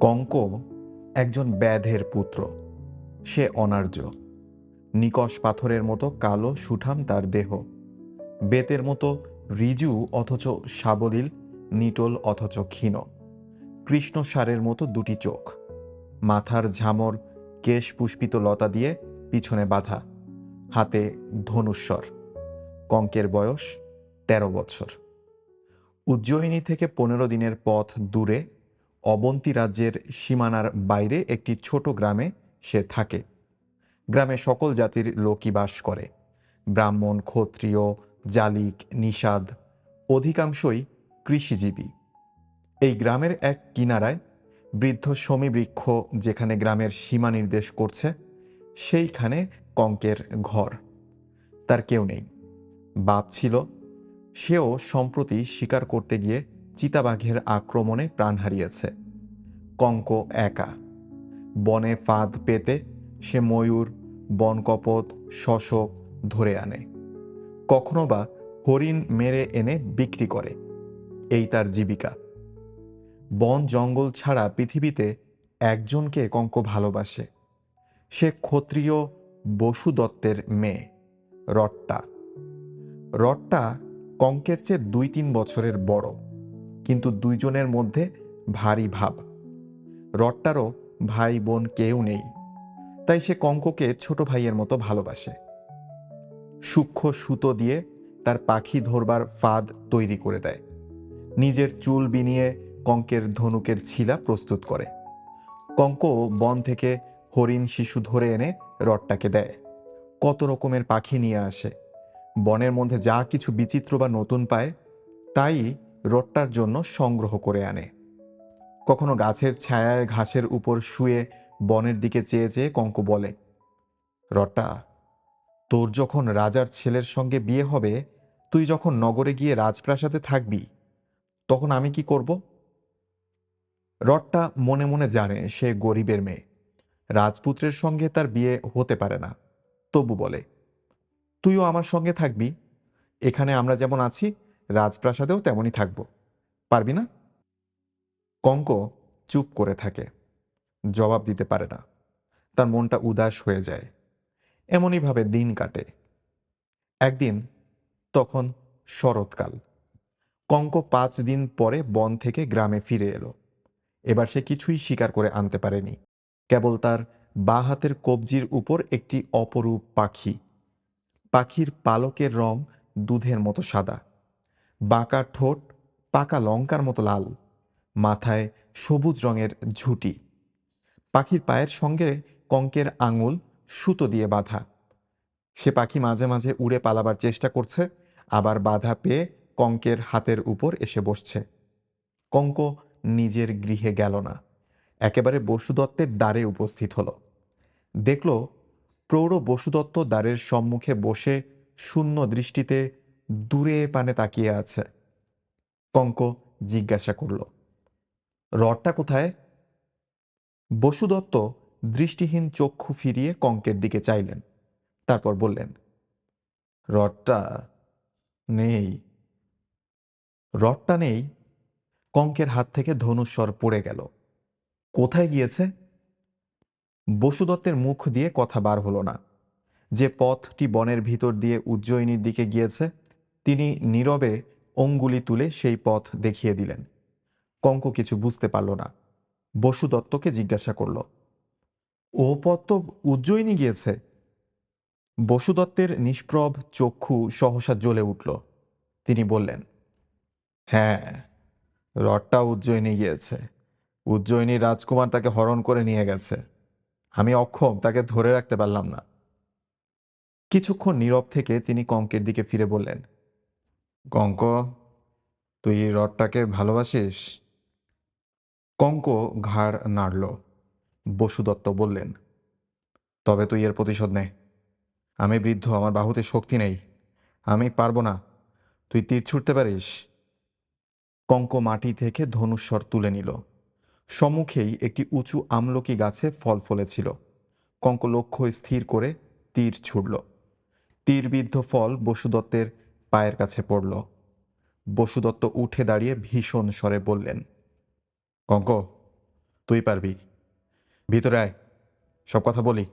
কঙ্ক একজন ব্যাধের পুত্র। সে অনার্য। নিকষ পাথরের মতো কালো সুঠাম তার দেহ। বেতের মতো রিজু অথচ সাবলীল, নিটোল অথচ ক্ষীণ। কৃষ্ণ সারের মতো দুটি চোখ। মাথার ঝামর কেশ পুষ্পিত লতা দিয়ে পিছনে বাঁধা। হাতে ধনুস্বর কঙ্কের বয়স তেরো বছর। উজ্জয়িনী থেকে পনেরো দিনের পথ দূরে অবন্তী রাজ্যের সীমানার বাইরে একটি ছোট গ্রামে সে থাকে। গ্রামে সকল জাতির লোকই বাস করে। ব্রাহ্মণ, ক্ষত্রিয়, জালিক, নিষাদ, অধিকাংশই কৃষিজীবী। এই গ্রামের এক কিনারায় বৃদ্ধ শমী বৃক্ষ যেখানে গ্রামের সীমা নির্দেশ করছে, সেইখানে কঙ্কের ঘর। তার কেউ নেই। বাপ ছিল। সেও সম্প্রতি শিকার করতে গিয়ে চিতাবাঘের আক্রমণে প্রাণ হারিয়েছে। কঙ্ক একা। বনে ফাঁদ পেতে সে ময়ূর, বনকপত, শশক ধরে আনে। কখনো বা হরিণ মেরে এনে বিক্রি করে। এই তার জীবিকা। বন জঙ্গল ছাড়া পৃথিবীতে একজনকে কঙ্ক ভালোবাসে। সে ক্ষত্রিয় বসু দত্তের মেয়ে, রট্টা। রট্টা কঙ্কের চেয়ে দুই তিন বছরের বড়। কিন্তু দুইজনের মধ্যে ভারী ভাব। রট্টারও ভাই বোন কেউ নেই। তাই সে কঙ্ককে ছোট ভাইয়ের মতো ভালোবাসে। সূক্ষ্ম সুতো দিয়ে তার পাখি ধরবার ফাঁদ তৈরি করে দেয়। নিজের চুল বিনিয়ে কঙ্কের ধনুকের ছিলা প্রস্তুত করে। কঙ্ক বন থেকে হরিণ শিশু ধরে এনে রট্টাকে দেয়। কত রকমের পাখি নিয়ে আসে। বনের মধ্যে যা কিছু বিচিত্র বা নতুন পায়, তাই রট্টার জন্য সংগ্রহ করে আনে। কখনো গাছের ছায়ায় ঘাসের উপর শুয়ে বনের দিকে চেয়ে চেয়ে কঙ্ক বলে রট্টা তোর যখন রাজার ছেলের সঙ্গে বিয়ে হবে, তুই যখন নগরে গিয়ে রাজপ্রাসাদে থাকবি, তখন আমি কি করব? রট্টা মনে মনে জানে সে গরিবের মেয়ে। রাজপুত্রের সঙ্গে তার বিয়ে হতে পারে না। তবু বলে, তুইও আমার সঙ্গে থাকবি। এখানে আমরা যেমন আছি রাজপ্রাসাদেও তেমনই থাকব। পারবি না? কঙ্ক চুপ করে থাকে। জবাব দিতে পারে না। তার মনটা উদাস হয়ে যায়। এমনইভাবে দিন কাটে। একদিন, তখন শরৎকাল। কঙ্ক পাঁচ দিন পরে বন থেকে গ্রামে ফিরে এলো। এবার সে কিছুই স্বীকার করে আনতে পারেনি। কেবল তার বা হাতের কবজির উপর একটি অপরূপ পাখি। পাখির পালকের রং দুধের মতো সাদা। বাঁকা ঠোঁট, পাকা লঙ্কার মতো লাল, মাথায় সবুজ রঙের ঝুঁটি। পাখির পায়ের সঙ্গে কঙ্কের আঙুল সুতো দিয়ে বাঁধা। সে পাখি মাঝে মাঝে উড়ে পালাবার চেষ্টা করছে, আবার বাধা পেয়ে কঙ্কের হাতের উপর এসে বসছে। কঙ্ক নিজের গৃহে গেল না, একেবারে বসুদত্তের দ্বারে উপস্থিত হলো। দেখল, প্রৌঢ় বসুদত্ত দ্বারের সম্মুখে বসে শূন্য দৃষ্টিতে দূরে পানে তাকিয়ে আছে। কঙ্ক জিজ্ঞাসা করল, রডটা কোথায়? বসুদত্ত দৃষ্টিহীন চক্ষু ফিরিয়ে কঙ্কের দিকে চাইলেন, তারপর বললেন, রডটা নেই। রডটা নেই? কঙ্কের হাত থেকে ধনুস্বর পড়ে গেল, কোথায় গিয়েছে? বসুদত্তের মুখ দিয়ে কথা বার হলো না, যে পথটি বনের ভিতর দিয়ে উজ্জয়িনীর দিকে গিয়েছে তিনি নীরবে অঙ্গুলি তুলে সেই পথ দেখিয়ে দিলেন। কঙ্ক কিছু বুঝতে পারল না। বসু দত্তকে জিজ্ঞাসা করল, ও পথ তো উজ্জয়িনী গিয়েছে? বসুদত্তের নিষ্প্রভ চক্ষু সহসা জ্বলে উঠল। তিনি বললেন হ্যাঁ রডটা উজ্জয়িনী গিয়েছে। উজ্জয়িনীর রাজকুমার তাকে হরণ করে নিয়ে গেছে। আমি অক্ষম, তাকে ধরে রাখতে পারলাম না। কিছুক্ষণ নীরব থেকে তিনি কঙ্কের দিকে ফিরে বললেন কঙ্ক, তুই রডটাকে ভালোবাসিস? কঙ্ক ঘাড় নাড়ল। বসুদত্ত বললেন, তবে তুই এর প্রতিশোধ নে। আমি বৃদ্ধ, আমার বাহুতে শক্তি নেই। আমি পারব না। তুই তীর ছুটতে পারিস? কঙ্ক মাটি থেকে ধনুস্বর তুলে নিল। সম্মুখেই একটি উঁচু আমলকি গাছে ফল ফলেছিল। কঙ্ক লক্ষ্য স্থির করে তীর ছুড়ল তীরবিদ্ধ ফল বসুদত্তের পায়ের কাছে পড়ল। বসুদত্ত উঠে দাঁড়িয়ে ভীষণ স্বরে বললেন, কঙ্ক, তুই পারবি। ভিতরে আয়, সব কথা বলি।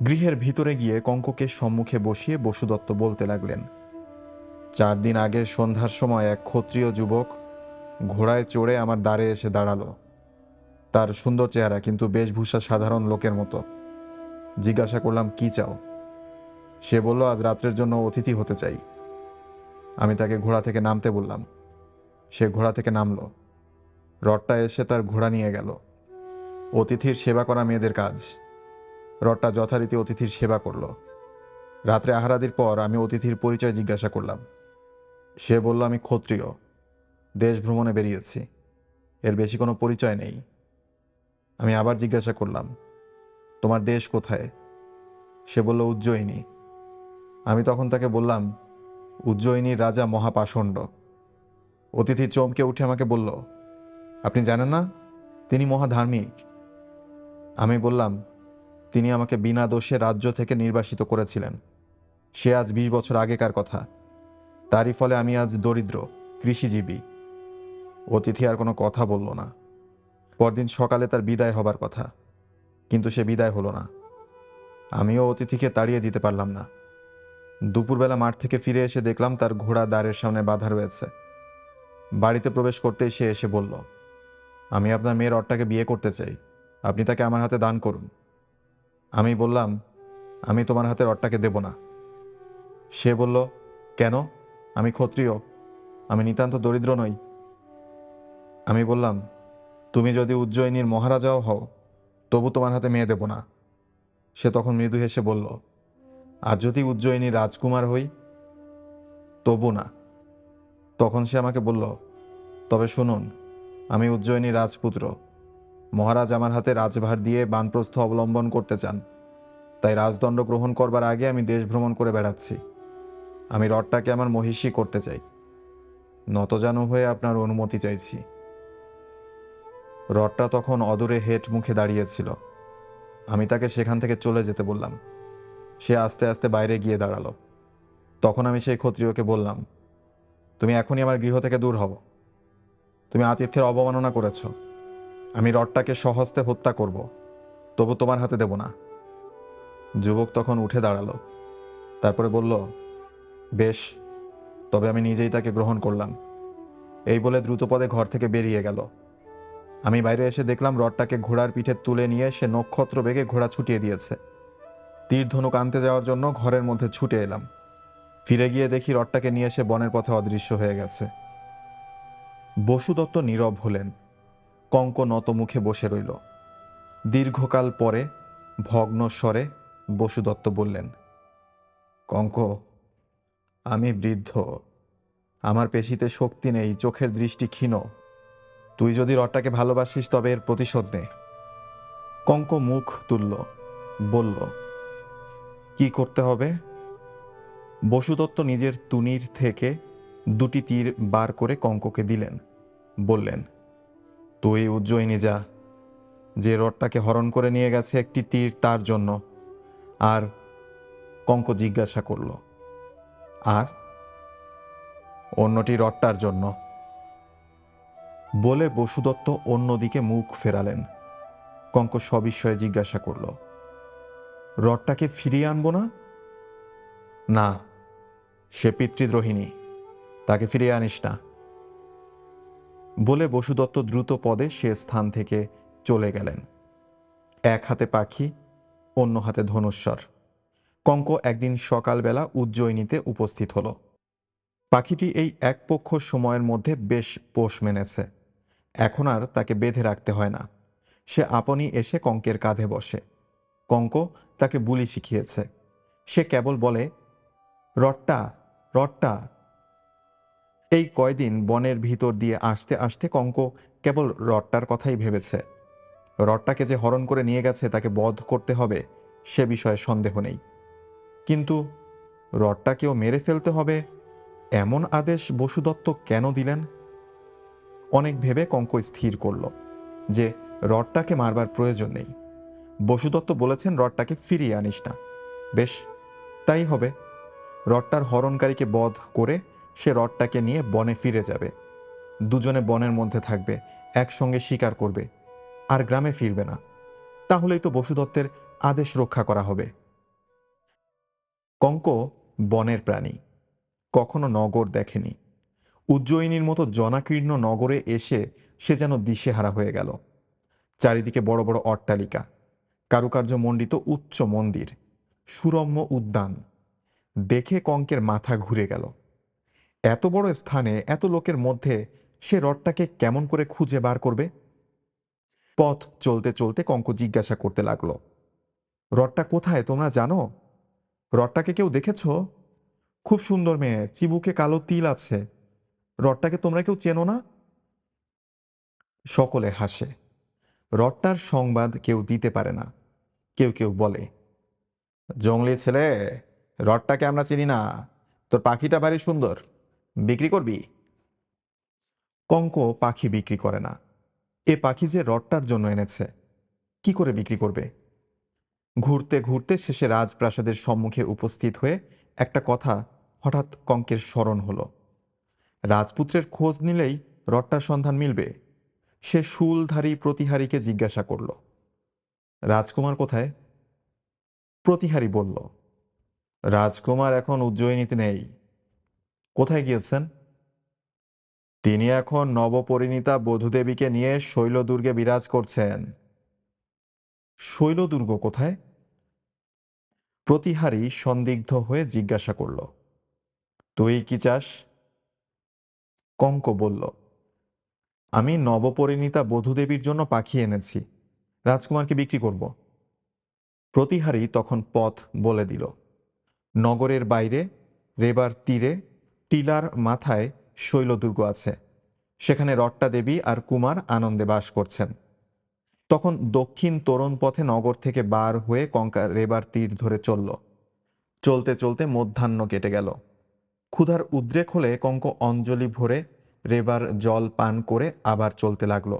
গৃহের ভিতরে গিয়ে কঙ্ককে সম্মুখে বসিয়ে বসুদত্ত বলতে লাগলেন, চার দিন আগে সন্ধ্যার সময় এক ক্ষত্রিয় যুবক ঘোড়ায় চড়ে আমার দ্বারে এসে দাঁড়াল। তার সুন্দর চেহারা কিন্তু বেশভূষা সাধারণ লোকের মতো। জিজ্ঞাসা করলাম, কি চাও? সে বলল, আজ রাত্রের জন্য অতিথি হতে চাই। আমি তাকে ঘোড়া থেকে নামতে বললাম। সে ঘোড়া থেকে নামলো। রডটা এসে তার ঘোড়া নিয়ে গেল। অতিথির সেবা করা মেয়েদের কাজ। রডটা যথারীতি অতিথির সেবা করল। রাত্রে আহারাদির পর আমি অতিথির পরিচয় জিজ্ঞাসা করলাম। সে বলল, আমি ক্ষত্রিয়। দেশ ভ্রমণে বেরিয়েছি। এর বেশি কোনো পরিচয় নেই। আমি আবার জিজ্ঞাসা করলাম, তোমার দেশ কোথায়? সে বলল, উজ্জয়িনী। আমি তখন তাকে বললাম উজ্জয়িনীর রাজা মহাপাষণ্ড। অতিথি চমকে উঠে আমাকে বলল, আপনি জানেন না, তিনি মহাধার্মিক। আমি বললাম, তিনি আমাকে বিনা দোষে রাজ্য থেকে নির্বাসিত করেছিলেন। সে আজ বিশ বছর আগেকার কথা। তারই ফলে আমি আজ দরিদ্র, কৃষিজীবী। অতিথি আর কোনো কথা বলল না। পরদিন সকালে তার বিদায় হবার কথা, কিন্তু সে বিদায় হলো না। আমিও অতিথিকে তাড়িয়ে দিতে পারলাম না। দুপুরবেলা মাঠ থেকে ফিরে এসে দেখলাম তার ঘোড়া দ্বারের সামনে বাধা রয়েছে। বাড়িতে প্রবেশ করতেই সে এসে বলল, আমি আপনার মেয়ের অট্টাকে বিয়ে করতে চাই। আপনি তাকে আমার হাতে দান করুন। আমি বললাম, আমি তোমার হাতের অট্টাকে দেব না। সে বলল, কেন? আমি ক্ষত্রিয়। আমি নিতান্ত দরিদ্র নই। আমি বললাম, তুমি যদি উজ্জয়িনীর মহারাজাও হও, তবু তোমার হাতে মেয়ে দেব না। সে তখন মৃদু হেসে বলল আর যদি উজ্জয়িনীর রাজকুমার হই, তবু না। তখন সে আমাকে বলল, তবে শুনুন, আমি উজ্জয়িনী রাজপুত্র। মহারাজ আমার হাতে রাজভার দিয়ে বানপ্রস্থ অবলম্বন করতে চান। তাই রাজদণ্ড গ্রহণ করবার আগে আমি দেশ ভ্রমণ করে বেড়াচ্ছি। আমি রডটাকে আমার মহিষী করতে চাই। নতজানু হয়ে আপনার অনুমতি চাইছি। রডটা তখন অদূরে হেট মুখে দাঁড়িয়েছিল। আমি তাকে সেখান থেকে চলে যেতে বললাম। সে আস্তে আস্তে বাইরে গিয়ে দাঁড়াল। তখন আমি সেই ক্ষত্রিয়কে বললাম, তুমি এখনই আমার গৃহ থেকে দূর হও। তুমি আতিথ্যের অবমাননা করেছ। আমি রডটাকে সহস্তে হত্যা করব, তবু তোমার হাতে দেব না। যুবক তখন উঠে দাঁড়াল, তারপরে বলল, বেশ, তবে আমি নিজেই তাকে গ্রহণ করলাম। এই বলে দ্রুতপদে ঘর থেকে বেরিয়ে গেল। আমি বাইরে এসে দেখলাম রডটাকে ঘোড়ার পিঠে তুলে নিয়ে সে নক্ষত্র বেগে ঘোড়া ছুটিয়ে দিয়েছে। তীর ধনুক আনতে যাওয়ার জন্য ঘরের মধ্যে ছুটে এলাম। ফিরে গিয়ে দেখি রডটাকে নিয়ে এসে বনের পথে অদৃশ্য হয়ে গেছে। বসুদত্ত নীরব হলেন। কঙ্ক নত মুখে বসে রইল। দীর্ঘকাল পরে ভগ্ন স্বরে বসুদত্ত বললেন, কঙ্ক, আমি বৃদ্ধ। আমার পেশিতে শক্তি নেই, চোখের দৃষ্টি ক্ষীণ। তুই যদি রডটাকে ভালোবাসিস তবে এর প্রতিশোধ নে। কঙ্ক মুখ তুলল, বলল কি করতে হবে? বসুদত্ত নিজের তুনির থেকে দুটি তীর বার করে কঙ্ককে দিলেন, বললেন, তুই উজ্জয়িনী যা। যে রডটাকে হরণ করে নিয়ে গেছে একটি তীর তার জন্য। আর কঙ্ক জিজ্ঞাসা করল, আর? অন্যটি রডটার জন্য। বলে বসুদত্ত অন্যদিকে মুখ ফেরালেন। কঙ্ক সবিস্ময়ে জিজ্ঞাসা করল রডটাকে ফিরিয়ে আনব না? না, সে পিতৃদ্রোহিণী, তাকে ফিরিয়ে আনিস না। বলে বসুদত্ত দ্রুত পদে সে স্থান থেকে চলে গেলেন। এক হাতে পাখি, অন্য হাতে ধনুস্বর কঙ্ক একদিন সকালবেলা উজ্জয়িনীতে উপস্থিত হল। পাখিটি এই এক পক্ষ সময়ের মধ্যে বেশ পোষ মেনেছে। এখন আর তাকে বেঁধে রাখতে হয় না। সে আপনি এসে কঙ্কের কাঁধে বসে। কঙ্ক তাকে বুলি শিখিয়েছে। সে কেবল বলে, রট্টা রট্টা। এই কয়দিন বনের ভিতর দিয়ে আসতে আসতে কঙ্ক কেবল রট্টার কথাই ভেবেছে। রট্টাকে যে হরণ করে নিয়ে গেছে তাকে বধ করতে হবে, সে বিষয়ে সন্দেহ নেই। কিন্তু রট্টাকেও মেরে ফেলতে হবে, এমন আদেশ বসুদত্ত কেন দিলেন? অনেক ভেবে কঙ্ক স্থির করল যে রডটাকে মারবার প্রয়োজন নেই। বসুদত্ত বলেছেন রডটাকে ফিরিয়ে আনিস না। বেশ, তাই হবে। রডটার হরণকারীকে বধ করে সে রডটাকে নিয়ে বনে ফিরে যাবে। দুজনে বনের মধ্যে থাকবে, একসঙ্গে শিকার করবে, আর গ্রামে ফিরবে না। তাহলেই তো বসুদত্তের আদেশ রক্ষা করা হবে। কঙ্ক বনের প্রাণী, কখনো নগর দেখেনি। উজ্জয়িনীর মতো জনাকীর্ণ নগরে এসে সে যেন দিশেহারা হয়ে গেল। চারিদিকে বড় বড় অট্টালিকা কারুকার্য মণ্ডিত উচ্চ মন্দির, সুরম্য উদ্যান। দেখে কঙ্কের মাথা ঘুরে গেল। এত বড় স্থানে, এত লোকের মধ্যে সে রডটাকে কেমন করে খুঁজে বার করবে? পথ চলতে চলতে কঙ্ক জিজ্ঞাসা করতে লাগল রডটা কোথায় তোমরা জানো? রডটাকে কেউ দেখেছ? খুব সুন্দর মেয়ে, চিবুকে কালো তিল আছে। রডটাকে তোমরা কেউ চেনো না? সকলে হাসে। রডটার সংবাদ কেউ দিতে পারে না। কেউ কেউ বলে জঙ্গলি ছেলে, রডটাকে আমরা চিনি না। তোর পাখিটা ভারী সুন্দর। বিক্রি করবি? কঙ্ক পাখি বিক্রি করে না। এ পাখি যে রডটার জন্য এনেছে, কি করে বিক্রি করবে? ঘুরতে ঘুরতে শেষে রাজপ্রাসাদের সম্মুখে উপস্থিত হয়ে একটা কথা হঠাৎ কঙ্কের স্মরণ হলো। রাজপুত্রের খোঁজ নিলেই রডটার সন্ধান মিলবে। সে শুলধারী প্রতিহারীকে জিজ্ঞাসা করল রাজকুমার কোথায়? প্রতিহারী বলল, রাজকুমার এখন উজ্জয়িনীতে নেই। কোথায় গিয়েছেন? তিনি এখন নবপরিণীতা বধূদেবীকে নিয়ে শৈলদুর্গে বিরাজ করছেন। শৈলদুর্গ কোথায়? প্রতিহারী সন্দিগ্ধ হয়ে জিজ্ঞাসা করল, তুই কি চাস? কঙ্ক বলল, আমি নবপরিণীতা বধূদেবীর জন্য পাখি এনেছি। রাজকুমারকে বিক্রি করব। প্রতিহারী তখন পথ বলে দিল। নগরের বাইরে, রেবার তীরে, টিলার মাথায় শৈলদুর্গ আছে। সেখানে রট্টা দেবী আর কুমার আনন্দে বাস করছেন। তখন দক্ষিণ তরুণ পথে নগর থেকে বার হয়ে কঙ্কা রেবার তীর ধরে চলল। চলতে চলতে মধ্যাহ্ন কেটে গেল। ক্ষুধার উদ্রেক হলে কঙ্ক অঞ্জলি ভরে রেবার জল পান করে আবার চলতে লাগল।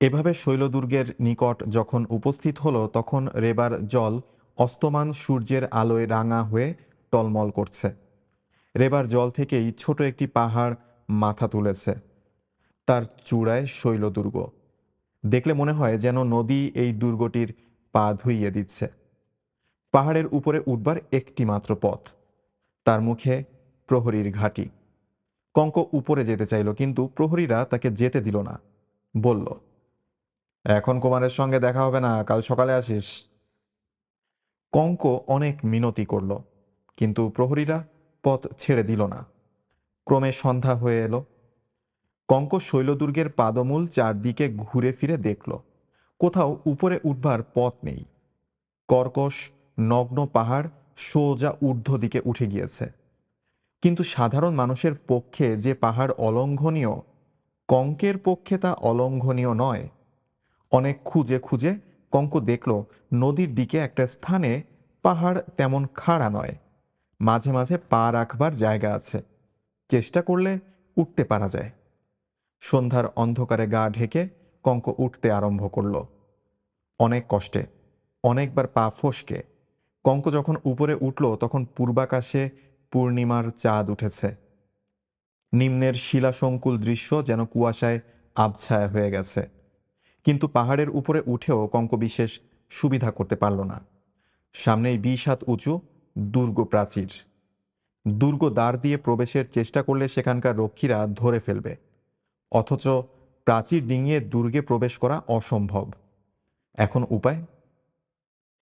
এভাবে শৈলদুর্গের নিকট যখন উপস্থিত হলো, তখন রেবার জল অস্তমান সূর্যের আলোয় রাঙা হয়ে টলমল করছে। রেবার জল থেকেই ছোট একটি পাহাড় মাথা তুলেছে, তার চূড়ায় শৈলদুর্গ। দেখলে মনে হয় যেন নদী এই দুর্গটির পা ধুইয়ে দিচ্ছে। পাহাড়ের উপরে উঠবার একটি মাত্র পথ, তার মুখে প্রহরীর ঘাঁটি। কঙ্ক উপরে যেতে চাইল, কিন্তু প্রহরীরা তাকে যেতে দিল না। বলল এখন কুমারের সঙ্গে দেখা হবে না, কাল সকালে আসিস। কঙ্ক অনেক মিনতি করল, কিন্তু প্রহরীরা পথ ছেড়ে দিল না। ক্রমে সন্ধ্যা হয়ে এলো। কঙ্ক শৈলদুর্গের পাদমূল চারদিকে ঘুরে ফিরে দেখল, কোথাও উপরে উঠবার পথ নেই। কর্কশ, নগ্ন পাহাড় সোজা ঊর্ধ্ব দিকে উঠে গিয়েছে। কিন্তু সাধারণ মানুষের পক্ষে যে পাহাড় অলঙ্ঘনীয়, কঙ্কের পক্ষে তা অলঙ্ঘনীয় নয়। অনেক খুঁজে খুঁজে কঙ্ক দেখল নদীর দিকে একটা স্থানে পাহাড় তেমন খাড়া নয়। মাঝে মাঝে পা রাখবার জায়গা আছে। চেষ্টা করলে উঠতে পারা যায়। সন্ধ্যার অন্ধকারে গা ঢেকে কঙ্ক উঠতে আরম্ভ করল। অনেক কষ্টে, অনেকবার পা ফসকে। কঙ্ক যখন উপরে উঠল, তখন পূর্বাকাশে পূর্ণিমার চাঁদ উঠেছে। নিম্নের শিলাসংকুল দৃশ্য যেন কুয়াশায় আবছায়া হয়ে গেছে। কিন্তু পাহাড়ের উপরে উঠেও কঙ্ক বিশেষ সুবিধা করতে পারল না। সামনেই বিশ হাত উঁচু দুর্গ প্রাচীর। দুর্গ দ্বার দিয়ে প্রবেশের চেষ্টা করলে সেখানকার রক্ষীরা ধরে ফেলবে। অথচ প্রাচীর ডিঙিয়ে দুর্গে প্রবেশ করা অসম্ভব। এখন উপায়?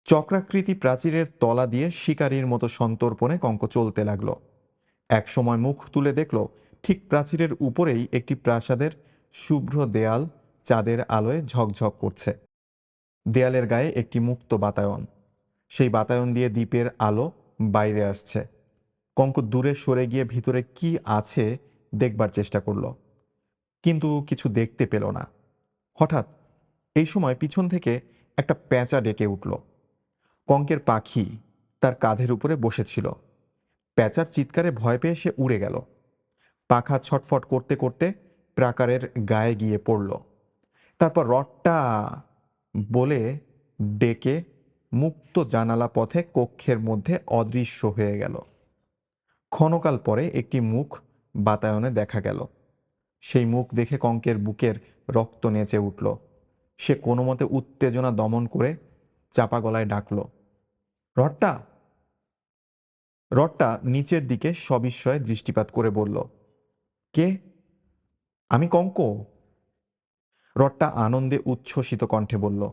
চক্রাকৃতি প্রাচীরের তলা দিয়ে শিকারীর মতো সন্তর্পণে কঙ্ক চলতে লাগল। এক সময় মুখ তুলে দেখল, ঠিক প্রাচীরের উপরেই একটি প্রাসাদের শুভ্র দেয়াল চাঁদের আলোয় ঝকঝক করছে। দেয়ালের গায়ে একটি মুক্ত বাতায়ন। সেই বাতায়ন দিয়ে দ্বীপের আলো বাইরে আসছে। কঙ্ক দূরে সরে গিয়ে ভিতরে কি আছে দেখবার চেষ্টা করল। কিন্তু কিছু দেখতে পেল না। হঠাৎ এই সময় পিছন থেকে একটা প্যাঁচা ডেকে উঠল। কঙ্কের পাখি তার কাঁধের উপরে বসেছিল। প্যাঁচার চিৎকারে ভয় পেয়ে সে উড়ে গেল। পাখা ছটফট করতে করতে প্রাকারের গায়ে গিয়ে পড়ল। তারপর রডটা বলে ডেকে মুক্ত জানালা পথে কক্ষের মধ্যে অদৃশ্য হয়ে গেল। ক্ষণকাল পরে একটি মুখ বাতায়নে দেখা গেল। সেই মুখ দেখে কঙ্কের বুকের রক্ত নেচে উঠল। সে কোনো মতে উত্তেজনা দমন করে চাপা গলায় ডাকল, রডটা? রডটা নিচের দিকে সবিস্ময়ে দৃষ্টিপাত করে বলল, কে? আমি কঙ্ক? রট্টা আনন্দে উচ্ছ্বসিত কণ্ঠে বলল,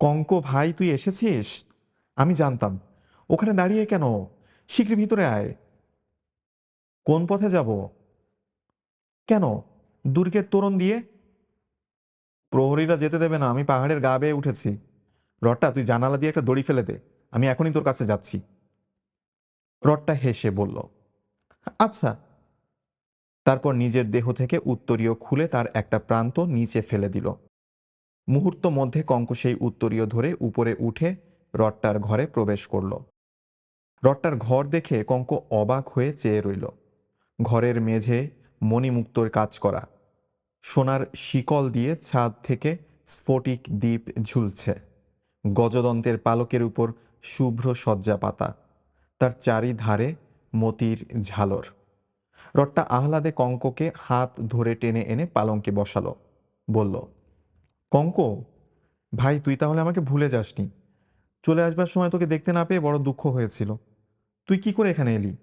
কঙ্ক ভাই, তুই এসেছিস? আমি জানতাম। ওখানে দাঁড়িয়ে কেন? শীঘ্র ভিতরে আয়। কোন পথে যাব? কেন? দুর্গের তোরণ দিয়ে? প্রহরীরা যেতে দেবে না, আমি পাহাড়ের গা বেয়ে উঠেছি। রট্টা, তুই জানালা দিয়ে একটা দড়ি ফেলে দে, আমি এখনই তোর কাছে যাচ্ছি। রট্টা হেসে বলল আচ্ছা তারপর নিজের দেহ থেকে উত্তরীয় খুলে তার একটা প্রান্ত নিচে ফেলে দিল। মুহূর্ত মধ্যে কঙ্ক সেই উত্তরীয় ধরে উপরে উঠে রট্টার ঘরে প্রবেশ করল। রট্টার ঘর দেখে কঙ্ক অবাক হয়ে চেয়ে রইল। ঘরের মেঝে মণিমুক্তর কাজ করা। সোনার শিকল দিয়ে ছাদ থেকে স্ফটিক দ্বীপ ঝুলছে। গজদন্তের পালকের উপর শুভ্র সজ্জা পাতা তার চারিধারে মতির ঝালর। রট্টা আহ্লাদে কঙ্ককে হাত ধরে টেনে এনে পালঙ্কে বসালো। বলল, কঙ্ক, ভাই, তুই তাহলে আমাকে ভুলে যাসনি। চলে আসবার সময় তোকে দেখতে না পেয়ে বড় দুঃখ হয়েছিল। তুই কি করে এখানে এলি?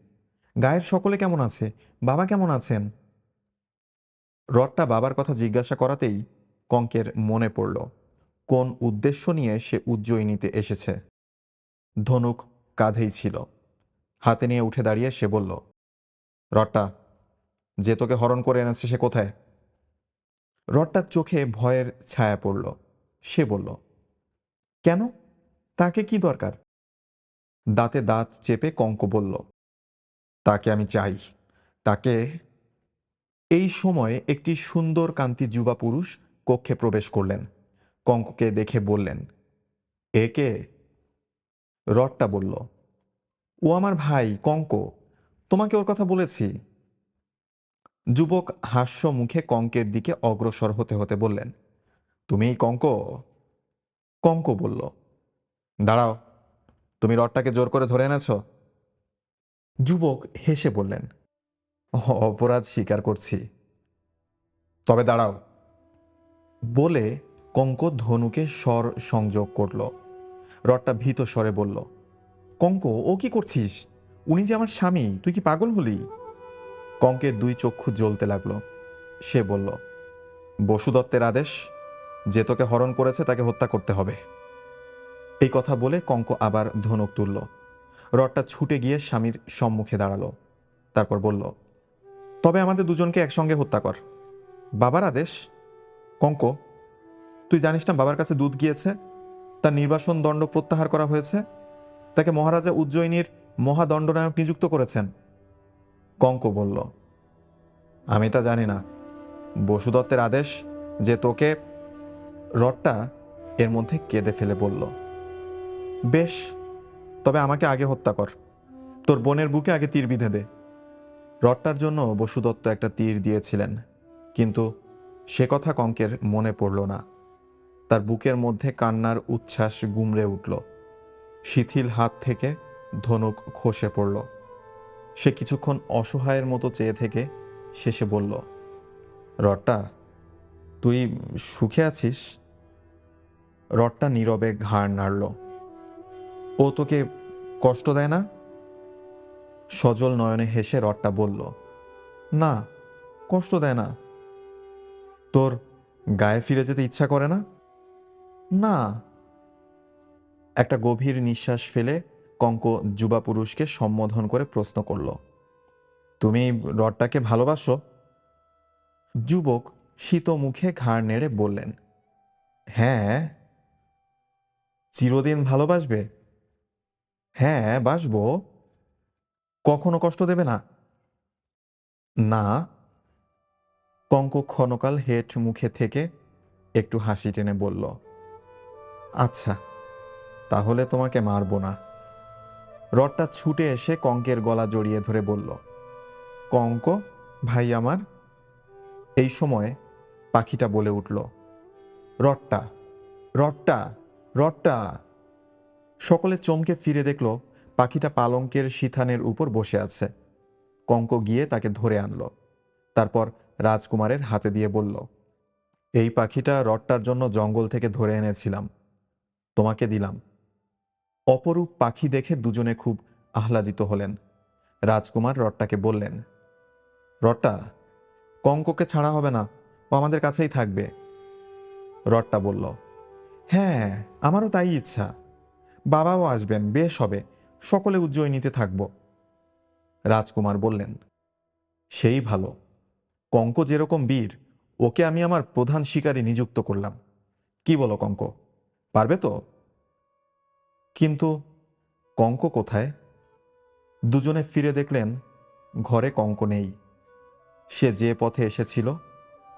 গায়ের সকলে কেমন আছে? বাবা কেমন আছেন? রট্টা বাবার কথা জিজ্ঞাসা করাতেই কঙ্কের মনে পড়ল, কোন উদ্দেশ্য নিয়ে সে উজ্জয়িনীতে এসেছে। ধনুক কাঁধেই ছিল। হাতে নিয়ে উঠে দাঁড়িয়ে সে বলল, রট্টা যে তোকে হরণ করে এনেছে, সে কোথায়? রডটার চোখে ভয়ের ছায়া পড়ল। সে বলল, কেন? তাকে কি দরকার? দাঁতে দাঁত চেপে কঙ্ক বলল, তাকে আমি চাই। তাকে এই সময়ে একটি সুন্দর কান্তি যুবা পুরুষ কক্ষে প্রবেশ করলেন। কঙ্ককে দেখে বললেন একে রডটা বলল, ও আমার ভাই, কঙ্ক। তোমাকে ওর কথা বলেছি। যুবক হাস্য মুখে কঙ্কের দিকে অগ্রসর হতে হতে বললেন, তুমি কঙ্ক? কঙ্ক বলল, দাঁড়াও, তুমি রডটাকে জোর করে ধরে এনেছ? যুবক হেসে বললেন, অপরাধ স্বীকার করছি। তবে দাঁড়াও। বলে কঙ্ক ধনুকে স্বর সংযোগ করল। রডটা ভীত স্বরে বলল, কঙ্ক, ও কি করছিস? উনি যে আমার স্বামী, তুই কি পাগল হলি? কঙ্কের দুই চক্ষু জ্বলতে লাগল। সে বলল বসুদত্তের আদেশ, যে তোকে হরণ করেছে তাকে হত্যা করতে হবে। এই কথা বলে কঙ্ক আবার ধনুক তুলল। রডটা ছুটে গিয়ে স্বামীর সম্মুখে দাঁড়াল। তারপর বলল, তবে আমাদের দুজনকে একসঙ্গে হত্যা কর। বাবার আদেশ? কঙ্ক, তুই জানিস না বাবার কাছে দুধ গিয়েছে? তার নির্বাসন দণ্ড প্রত্যাহার করা হয়েছে? তাকে মহারাজা উজ্জয়িনীর মহাদণ্ডনায়ক নিযুক্ত করেছেন। কঙ্ক বলল, আমি তা জানি না। বসুদত্তের আদেশ যে তোকে রডটা এর মধ্যে কেঁদে ফেলে বলল। বেশ, তবে আমাকে আগে হত্যা কর। তোর বোনের বুকে আগে তীর বিঁধে দে। রট্টার জন্য বসুদত্ত একটা তীর দিয়েছিলেন, কিন্তু সে কথা কঙ্কের মনে পড়ল না। তার বুকের মধ্যে কান্নার উচ্ছ্বাস গুমড়ে উঠল। শিথিল হাত থেকে ধনুক খসে পড়ল। সে কিছুক্ষণ অসহায়ের মতো চেয়ে থেকে শেষে বলল, রট্টা, তুই সুখে আছিস? রট্টা নীরবে ঘাড় নাড়ল, ও তোকে কষ্ট দেয় না? সজল নয়নে হেসে রট্টা বলল, না, কষ্ট দেয় না। তোর গায়ে ফিরে যেতে ইচ্ছা করে না? না। একটা গভীর নিঃশ্বাস ফেলে কঙ্ক যুবা পুরুষকে সম্বোধন করে প্রশ্ন করল, তুমি রডটাকে ভালোবাসো? যুবক শীত মুখে ঘাড় নেড়ে বললেন হ্যাঁ। চিরদিন ভালোবাসবে? হ্যাঁ বাসব। কখনো কষ্ট দেবে না? না। কঙ্ক ক্ষণকাল হেট মুখে থেকে একটু হাসি টেনে বলল আচ্ছা তাহলে তোমাকে মারবো না। রডটা ছুটে এসে কঙ্কের গলা জড়িয়ে ধরে বলল, কঙ্ক, ভাই আমার? এই সময় পাখিটা বলে উঠল, রডটা রডটা রডটা। সকলে চমকে ফিরে দেখল পাখিটা পালঙ্কের সিথানের উপর বসে আছে। কঙ্ক গিয়ে তাকে ধরে আনলো, তারপর রাজকুমারের হাতে দিয়ে বলল, এই পাখিটা রডটার জন্য জঙ্গল থেকে ধরে এনেছিলাম, তোমাকে দিলাম। অপরূপ পাখি দেখে দুজনে খুব আহ্লাদিত হলেন। রাজকুমার রডটাকে বললেন রডটা কঙ্ককে ছাড়া হবে না, ও আমাদের কাছেই থাকবে। রডটা বলল হ্যাঁ আমারও তাই ইচ্ছা। বাবাও আসবেন, বেশ হবে, সকলে উজ্জয়িনীতে থাকব। রাজকুমার বললেন, সেই ভালো। কঙ্ক যেরকম বীর, ওকে আমি আমার প্রধান শিকারে নিযুক্ত করলাম। কি বলো কঙ্ক, পারবে তো? কিন্তু কঙ্ক কোথায়? দুজনে ফিরে দেখলেন ঘরে কঙ্ক নেই। সে যে পথে এসেছিল,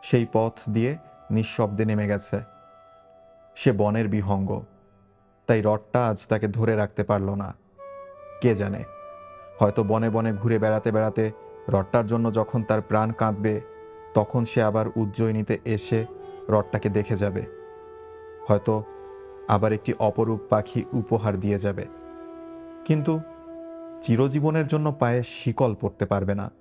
সেই পথ দিয়ে নিঃশব্দে নেমে গেছে। সে বনের বিহঙ্গ, তাই রডটা আজ তাকে ধরে রাখতে পারল না। কে জানে, হয়তো বনে বনে ঘুরে বেড়াতে বেড়াতে রডটার জন্য যখন তার প্রাণ কাঁদবে, তখন সে আবার উজ্জয়িনীতে এসে রডটাকে দেখে যাবে। হয়তো আবার একটি অপরূপ পাখি উপহার দিয়ে যাবে। কিন্তু চিরজীবনের জন্য পায়ে শিকল পড়তে পারবে না।